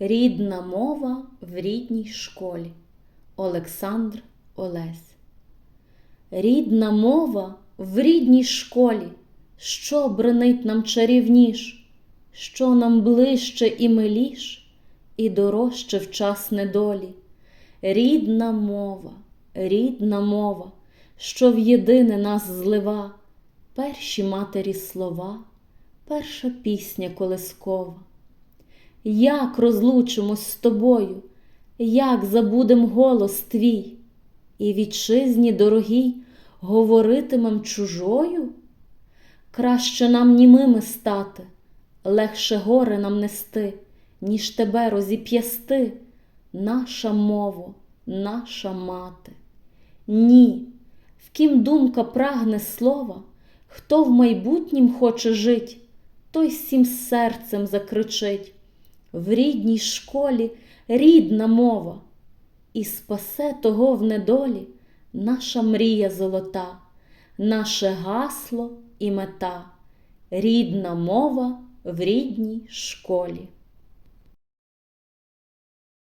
Рідна мова в рідній школі. Олександр Олесь. Рідна мова в рідній школі, що бренить нам чарівніш, що нам ближче і миліш, і дорожче в час недолі. Рідна мова, рідна мова, що в єдине нас злива, перші матері слова, перша пісня колискова. Як розлучимось з тобою, як забудем голос твій, і вітчизні дорогій говоритимем чужою? Краще нам німими стати, легше горе нам нести, ніж тебе розіп'ясти, наша мово, наша мати. Ні, в ким думка прагне слова, хто в майбутнім хоче жить, той всім серцем закричить. В рідній школі рідна мова, і спасе того в недолі наша мрія золота, наше гасло і мета, рідна мова в рідній школі.